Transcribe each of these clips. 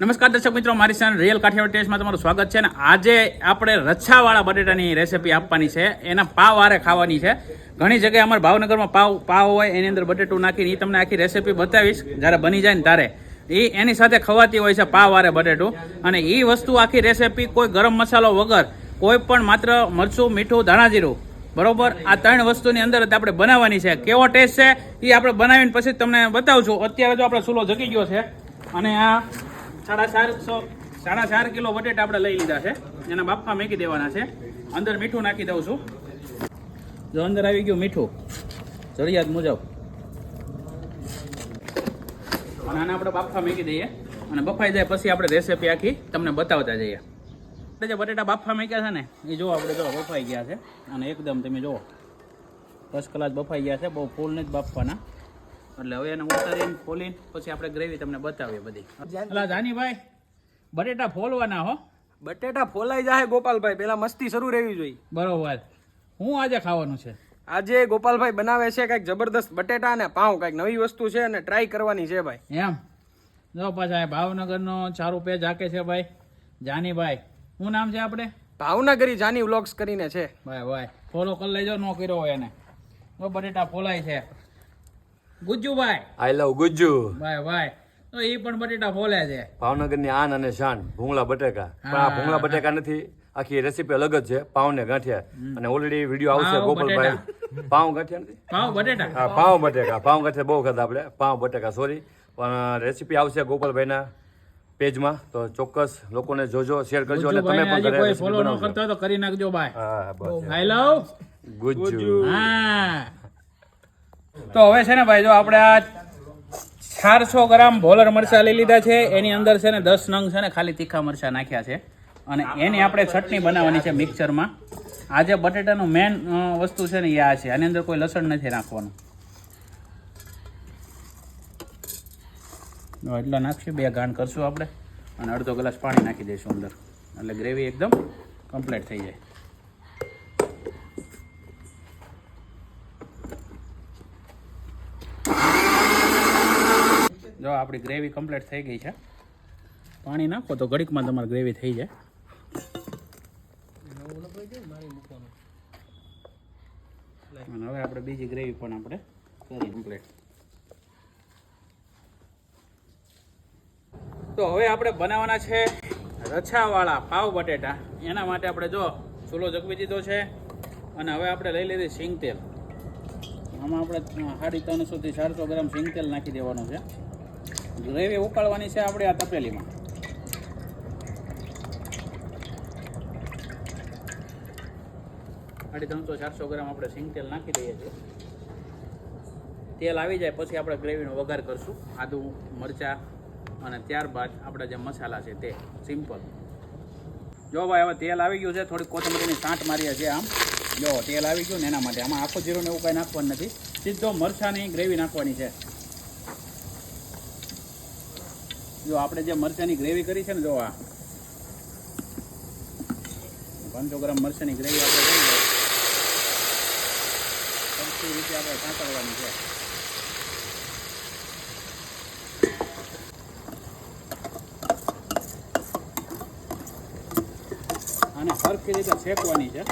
નમસ્કાર દર્શક મિત્રો, મારી ચેનલ રિયલ કાઠિયાવાડ ટેસ્ટમાં તમારું સ્વાગત છે અને આજે આપણે રચ્છાવાળા બટેટાની રેસીપી આપવાની છે. એના પાવ આરે ખાવાની છે. ઘણી જગ્યાએ અમારા ભાવનગરમાં પાવ પાવ હોય, એની અંદર બટેટું નાખીને એ તમને આખી રેસીપી બતાવીશ. જ્યારે બની જાય ને ત્યારે. એ એની સાથે ખવાતી હોય છે પાવ આરે બટેટું. અને એ વસ્તુ આખી રેસીપી કોઈ ગરમ મસાલો વગર, કોઈ પણ માત્ર મરચું, મીઠું ધાણા જીરું બરોબર? આ ત્રણ વસ્તુની અંદર જ આપણે બનાવવાની છે. કેવો ટેસ્ટ છે? એ આપણે બનાવીને પછી તમને બતાવું છું અત્યારે જો આપણે ચૂલો જગી ગયો છે. અને આ સાડા ચારસો સાડા ચાર કિલો બટેટા આપણે લઈ લીધા છે. એના બાફા મેકી દેવાના છે. અંદર મીઠું નાખી દઉં છું. જો અંદર આવી ગયું મીઠું જરૂરિયાત મુજબ. અને આને આપણે બાફા મેકી દઈએ. અને બફાઈ જાય પછી આપણે રેસીપી આખી તમને બતાવતા જઈએ. આપણે જે બટેટા બાફા મેક્યા છે ને, એ જો આપણે જો બફાઈ ગયા છે. અને એકદમ તમે જુઓ દસ કલાક બફાઈ ગયા છે. બહુ ફૂલ નથી બાફવાના. એટલે હવે એને ઉતારીને ફોલીને પછી આપણે ગ્રેવી તમને બતાવીએ બધી. અલા જાનીભાઈ બટેટા ફોલવાના હો. બટેટા ફોલાઈ જાય ગોપાલભાઈ. પેલા મસ્તી શરૂ રહેવી જોઈએ. બરોબર. હું આજે ખાવાનું છે? આજે ગોપાલભાઈ બનાવે છે કંઈક જબરદસ્ત બટેટા અને પાઉં કંઈક નવી વસ્તુ છે અને ટ્રાય કરવાની છે ભાઈ. એમ? જો પાછા ભાવનગરનો ચારું પેજ આકે છે ભાઈ. જાનીભાઈ શું નામ છે આપણે? ભાવનગરી જાની વ્લોગ્સ કરીને છે. ભાઈ ભાઈ ફોલો કરી લેજો નો કર્યો હોય એને. તો બટેટા ફોલાય છે. ગુજ્જુભાઈ આઈ લવ ગુજ્જુ. ભાઈ ભાઈ. તો એ પણ બટેટા બોલે છે. ભાવનગરની આન અને શાન ભૂંગળા બટેકા. પણ આ ભૂંગળા બટેકા નથી આખી રેસીપી અલગ જ છે પાવ ને ગાંઠિયા અને ઓલરેડી વીડિયો આવશે ગોપાલભાઈ. પાવ ગાંઠિયા નથી? પાવ બટેટા. હા પાવ બટેકા. પાવ ગાંઠિયા બહુ ખાધા આપણે. પાવ બટેકા સોરી પણ રેસીપી આવશે ગોપાલભાઈના પેજમાં. તો ચોક્કસ લોકોને જોજો શેર કરજો અને તમે પણ ઘરે ફોલો ન કરતા તો કરી નાખજો ભાઈ. હા બસ. આઈ લવ ગુજ્જુ. હા. તો હવે છે ને ભાઈ, જો આપણે આ ચારસો ગ્રામ ભોલર મરચા લઈ લીધા છે. એની અંદર છે ને દસ નંગ છે ને ખાલી તીખા મરચા નાખ્યા છે. અને એની આપણે ચટણી બનાવવાની છે મિક્સરમાં. આજે બટેટાનું મેન વસ્તુ છે ને એ આ છે. આની અંદર કોઈ લસણ નથી નાખવાનું. એટલા નાખશું, બે ગાંઠ કરશું આપણે. અને અડધો ગ્લાસ પાણી નાખી દઈશું અંદર. એટલે ગ્રેવી એકદમ કમ્પ્લીટ થઈ જાય. જો આપણી ગ્રેવી કમ્પ્લીટ થઈ ગઈ છે. પાણી નાખો તો ઘડીકમાં તમારી ગ્રેવી થઈ જાય. હવે આપણે બીજી ગ્રેવી પણ આપણે કરી કમ્પ્લીટ. તો હવે આપણે બનાવવાના છે રછાવાળા પાવ બટેટા. એના માટે આપણે જો ચૂલો જગવી દીધો છે અને હવે આપણે લઈ લીધી સિંગ તેલ આમાં આપણે સાડી ત્રણસોથી ચારસો ગ્રામ સિંગ તેલ નાખી દેવાનું છે. ગ્રેવી ઉકાળવાની છે આપણે આ તપેલીમાં. સાડી ત્રણસો ચારસો ગ્રામ આપણે સિંગ તેલ નાખી દઈએ છીએ. તેલ આવી જાય પછી આપણે ગ્રેવીનો વઘાર કરશું. આદુ, મરચાં અને ત્યારબાદ આપણા જે મસાલા છે તે. સિમ્પલ. જો ભાઈ, હવે તેલ આવી ગયું છે થોડી કોથમરીની સાંઠ મારીએ છીએ આમ. જો તેલ આવી ગયું ને એના માટે આમાં આખો જીરું ને એવું કાંઈ નાખવાનું નથી. સીધો મરચાંની ગ્રેવી નાખવાની છે. જો આપણે જે મરચાંની ગ્રેવી કરી છે ને, જો આ. પાંચસો ગ્રામ મરચાંની ગ્રેવી આપણે સરખી રીતે આપણે કાંકરવાની છે. અને સરખી રીતે શેકવાની છે.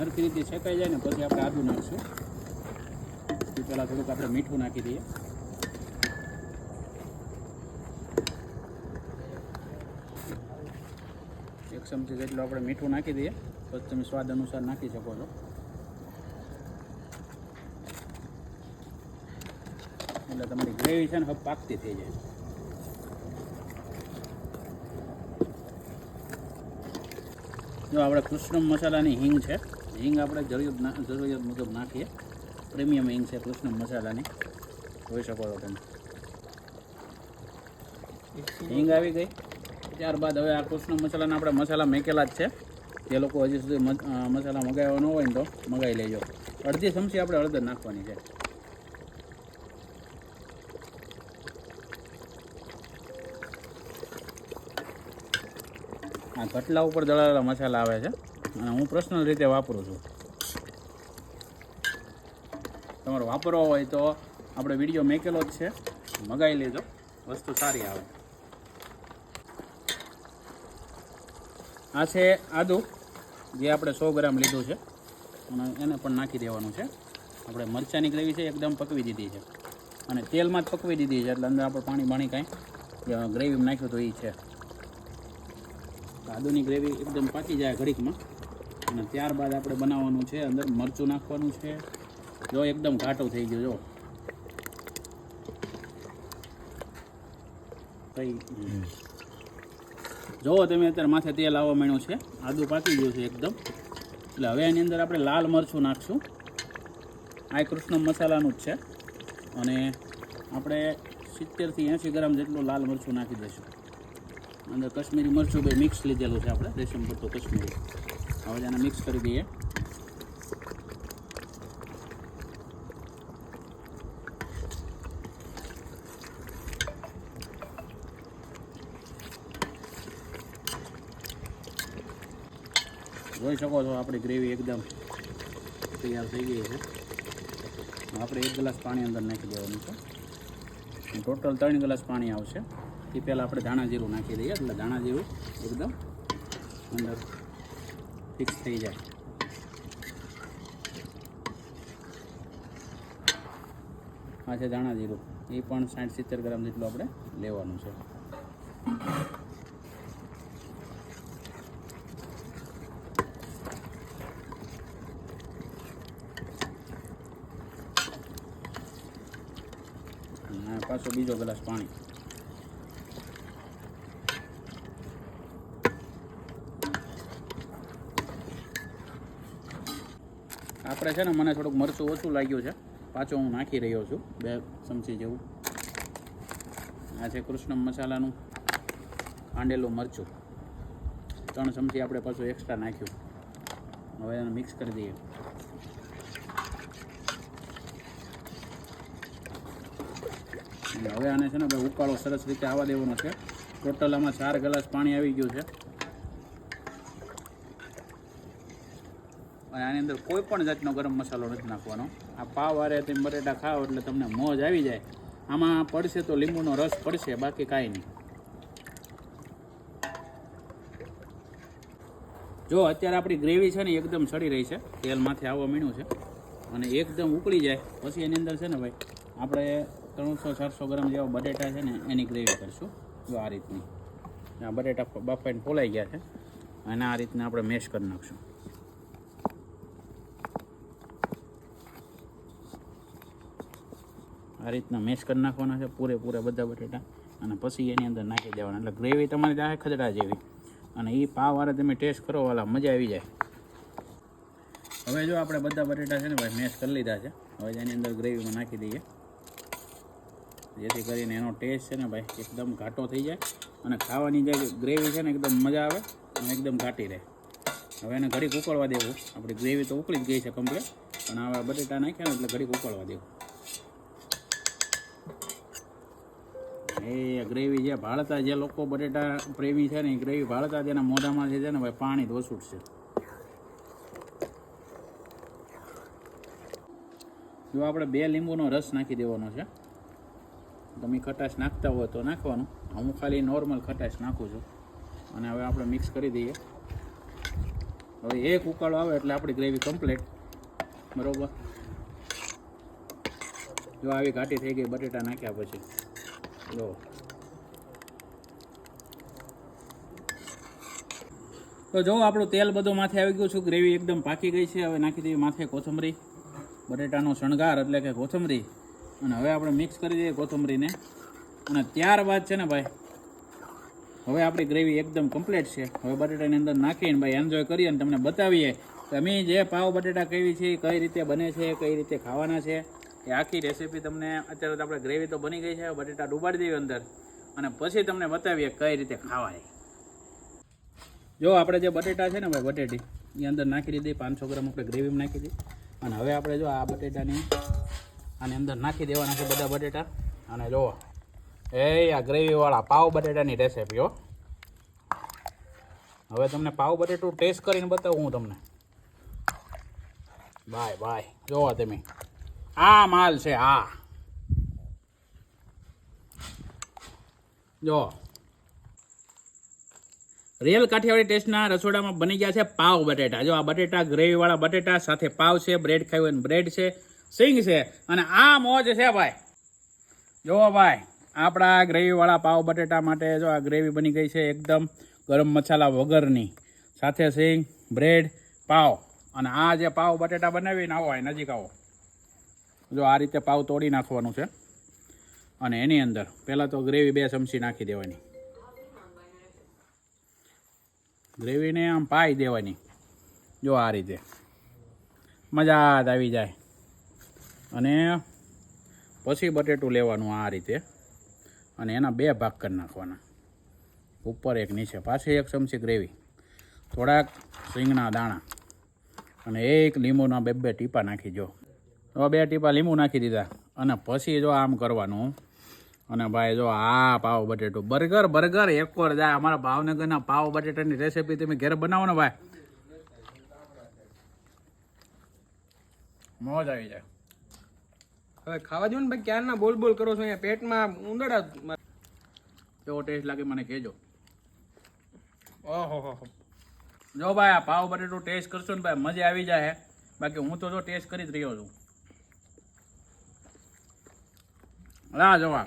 સરખી રીતે શેકાઈ જાય ને પછી આપણે આદુ નાખશું. એ પહેલાં થોડુંક આપણે મીઠું નાખી દઈએ. એક ચમચી જેટલું આપણે મીઠું નાખી દઈએ. પછી તમે સ્વાદ અનુસાર નાખી શકો છો. એટલે તમારી ગ્રેવી છે ને હવે પાકતી થઈ જાય. જો આપણે કૃષ્ણ મસાલાની હિંગ છે. હિંગ આપણે જરૂરિયાત જરૂરિયાત મુજબ નાખીએ. પ્રીમિયમ હિંગ છે કૃષ્ણ મસાલાની. જોઈ શકો છો તમે. હિંગ આવી ગઈ. ત્યારબાદ હવે આ કૃષ્ણ મસાલાના આપણે મસાલા મેકેલા જ છે. જે લોકો હજી સુધી મસાલા મગાવ્યો ન હોય ને તો મગાવી લેજો. અડધી ચમચી આપણે હળદર નાખવાની છે. આ કટલા ઉપર દળાવેલા મસાલા આવે છે. અને હું પર્સનલ રીતે વાપરું છું. તમારે વાપરવો હોય તો આપણે વીડિયો મેકેલો જ છે. મગાવી લેજો. વસ્તુ સારી આવે. આ છે આદુ, જે આપણે સો ગ્રામ લીધું છે. અને એને પણ નાખી દેવાનું છે. આપણે મરચાંની ગ્રેવી છે, એકદમ પકવી દીધી છે. અને તેલમાં જ પકવી દીધી છે, એટલે અંદર આપણે પાણી બાણી કાંઈ ગ્રેવીમાં નાખ્યું તો એ છે. આદુની ગ્રેવી એકદમ પાકી જાય ઘડીકમાં. અને ત્યારબાદ આપણે બનાવવાનું છે, અંદર મરચું નાખવાનું છે. જો એકદમ ઘાટો થઈ ગયો, જો. કઈ? જોવો તમે અત્યારે માથે તેલ આવવા માંડ્યું છે, આદુ પાકી ગયું છે એકદમ. એટલે હવે એની અંદર આપણે લાલ મરચું નાખશું. આ કૃષ્ણ મસાલાનું જ છે. અને આપણે સિત્તેરથી એંસી ગ્રામ જેટલું લાલ મરચું નાખી દઈશું. અંદર કશ્મીરી મરચું બે મિક્સ લીધેલું છે આપણે, રેશમ પડતું કશ્મીરી. હવે એને મિક્સ કરી દઈએ. જોઈ શકો છો આપણી ગ્રેવી એકદમ તૈયાર થઈ ગઈ છે. આપણે એક ગ્લાસ પાણી અંદર નાખી દેવાનું છે. ટોટલ ત્રણ ગ્લાસ પાણી આવશે. એ પહેલાં આપણે ધાણા જીરું નાખી દઈએ. એટલે ધાણા જીરું એકદમ અંદર ફિક્સ થઈ જાય. આ છે દાણા જીરું. એ પણ સાઠ સિત્તેર ગ્રામ જેટલું આપણે લેવાનું છે. પાછો બીજો ગ્લાસ પાણી. આપણે છે ને મને થોડુંક મરચું ઓછું લાગ્યું છે. પાછો હું નાખી રહ્યો છું. બે ચમચી જેવું. આ છે કૃષ્ણ મસાલાનું ખાંડેલું મરચું. ત્રણ ચમચી આપણે પાછું એક્સ્ટ્રા નાખ્યું. હવે એને મિક્સ કરી દઈએ. હવે આને છે ને ભાઈ ઉકાળો સરસ રીતે આવવા દેવાનો છે. ટોટલ આમાં ચાર ગ્લાસ પાણી આવી ગયું છે. આની અંદર કોઈ પણ જાતનો ગરમ મસાલો નથી નાખવાનો. આ પાવ વારે તમે બટેટા ખાઓ એટલે તમને મોજ આવી જાય. આમાં પડશે તો લીંબુનો રસ પડશે, બાકી કાંઈ નહીં. જો, અત્યારે આપણી ગ્રેવી છે ને એકદમ સડી રહી છે. તેલમાંથી આવવા મીણું છે. અને એકદમ ઉકળી જાય. પછી એની અંદર છે ને ભાઈ, આપણે ત્રણસો, ચારસો ગ્રામ જેવા બટેટા છે ને એની ગ્રેવી કરશું. જો આ રીતની. આ બટેટા બાફાઈને ફોલાઈ ગયા છે. અને આ રીતના આપણે મેશ કરી નાખશું. આ રીતના મેશ કરી નાખવાના છે પૂરેપૂરા બધા બટેટા. અને પછી એની અંદર નાખી દેવાના. એટલે ગ્રેવી તમારી ત્યાં ખદડા જેવી. અને એ પાવવાળા તમે ટેસ્ટ કરો, વાલા મજા આવી જાય. હવે જો આપણે બધા બટેટા છે ને ભાઈ મેશ કરી લીધા છે. હવે એની અંદર ગ્રેવીમાં નાખી દઈએ. જેથી કરીને એનો ટેસ્ટ છે ને ભાઈ એકદમ ઘાટો થઈ જાય. અને ખાવાની જે ગ્રેવી છે ને એકદમ મજા આવે અને એકદમ ઘાટી રહે. હવે એને ઘડીક ઉકળવા દેવું. આપણી ગ્રેવી તો ઉકળી જ ગઈ છે કમ્પ્લીટ પણ હવે બટેટા નાખ્યા ને એટલે ઘડીક ઉકળવા દેવું. એ ગ્રેવી જે ભાળતા જે લોકો બટેટા પ્રેમી છે ને એ ગ્રેવી ભાળતા તેના મોઢામાં છે ને ભાઈ પાણી જ વસૂટશે જો આપણે બે લીંબુનો રસ નાખી દેવાનો છે. તમે ખટાશ નાખતા હોય તો નાખવાનું. હું ખાલી નોર્મલ ખટાશ નાખું છું. અને હવે આપણે મિક્સ કરી દઈએ. હવે એક ઉકાળો આવે એટલે આપણી ગ્રેવી કમ્પ્લીટ બરોબર? જો આવી ઘાટી થઈ ગઈ બટેટા નાખ્યા પછી. જો તો જો આપણું તેલ બધું માથે આવી ગયું છે, ગ્રેવી એકદમ પાકી ગઈ છે, હવે નાખી દઈએ માથે કોથમરી. બટેટાનો શણગાર એટલે કે કોથમરી. અને હવે આપણે મિક્સ કરી દઈએ કોથમરીને. અને ત્યારબાદ છે ને ભાઈ, હવે આપણી ગ્રેવી એકદમ કમ્પ્લીટ છે. હવે બટેટાની અંદર નાખીને ભાઈ એન્જોય કરીએ અને તમને બતાવીએ કે અમે જે પાવ બટેટા કેવી છે, કઈ રીતે બને છે, કઈ રીતે ખાવાના છે. એ આખી રેસીપી તમને અત્યારે તો આપણે ગ્રેવી તો બની ગઈ છે, બટેટા ડુબાડી દઈએ અંદર. અને પછી તમને બતાવીએ કઈ રીતે ખાવાય. જો આપણે જે બટેટા છે ને ભાઈ, બટેટી, એ અંદર નાખી દીધી, પાંચસો ગ્રામ આપણે ગ્રેવીમાં નાખી દીધી. અને હવે આપણે જો આ બટેટાની, આની અંદર નાખી દેવાના છે બધા બટેટા. અને જો, એ આ ગ્રેવીવાળા પાવ બટેટાની રેસીપી હો. હવે તમને પાવ બટેટું ટેસ્ટ કરીને બતાવું હું તમને. બાય બાય જોવા તમે. આ માલ છે, આ. જો. રિયલ કાઠિયાવાડી ટેસ્ટના રસોડામાં બની ગયા છે પાવ બટેટા. જો આ બટેટા, ગ્રેવીવાળા બટેટા, સાથે પાવ છે, બ્રેડ હોય બ્રેડ છે, સિંગ છે, અને આ મોજ છે ભાઈ. જો ભાઈ, આપણા ગ્રેવીવાળા પાવ બટેટા માટે જો આ ગ્રેવી બની ગઈ છે એકદમ ગરમ મસાલા વગરની. સાથે સિંગ, બ્રેડ, પાવ. અને આ જે પાવ બટેટા બનાવીને આવો નજીક આવો. જો આ રીતે પાવ તોડી નાખવાનું છે. અને એની અંદર પહેલાં તો ગ્રેવી બે ચમચી નાખી દેવાની. ગ્રેવીને આમ પાઈ દેવાની. જો આ રીતે. મજા આવી જાય. અને પછી બટેટું લેવાનું આ રીતે. અને એના બે ભાગ કરી નાખવાના. ઉપર એક, નીચે. પાછી એક ચમચી ગ્રેવી. થોડાક સિંગના દાણા. અને એક લીંબુના બે બે ટીપા નાખી જો. તો બે ટીપા લીંબુ નાખી દીધા. અને પછી જો આમ કરવાનું અને ભાઈ જો આ પાવ બટેટું. બર્ગર બર્ગર એક વાર જાય અમારા ભાવનગરના પાવ બટેટાની રેસીપી તમે ઘરે બનાવો ને ભાઈ. મોજ આવી જાય. હવે ખાવા દો ને ભાઈ ક્યારના બોલ બોલ કરો છો અહીંયા? પેટમાં ઉંદડા કેવો ટેસ્ટ લાગે મને કહેજો. ઓહો જો ભાઈ આ પાવ બટેટું ટેસ્ટ કરશો ને ભાઈ મજા આવી જાય બાકી હું તો જો ટેસ્ટ કરી જ રહ્યો છું. હા જવા.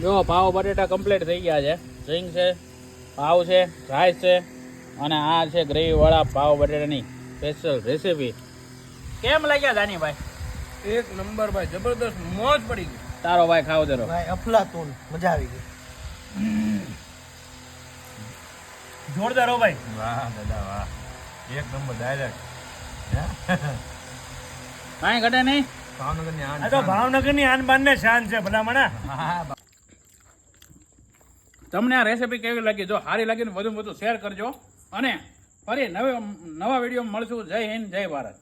જો પાવ બટેટા કમ્પ્લીટ થઈ ગયા છે. સિંગ છે પાવ છે રાઈસ છે અને આ છે ગ્રેવીવાળા પાવ બટેટાની સ્પેશિયલ રેસીપી કેમ લાગ્યા જાની ભાઈ એક નંબર ભાઈ જબરદસ્ત મોજ પડી ગઈ. તારો ભાઈ ખાવ જરો. ભાઈ અફલાતુન મજા આવી ગઈ. જોરદાર હો ભાઈ. વાહ દાદા વાહ. એક નંબર ડાયરેક્ટ કાંઈ ઘટે નહીં. ભાવનગરની આ તો ભાવનગરની આન બાન ને શાન છે ભલામણા તમને આ રેસીપી કેવી લાગી? જો સારી લાગી ને વધુ વધુ શેર કરજો. અને ફરી નવે નવા વીડિયો મળશું. જય હિન્દ જય ભારત.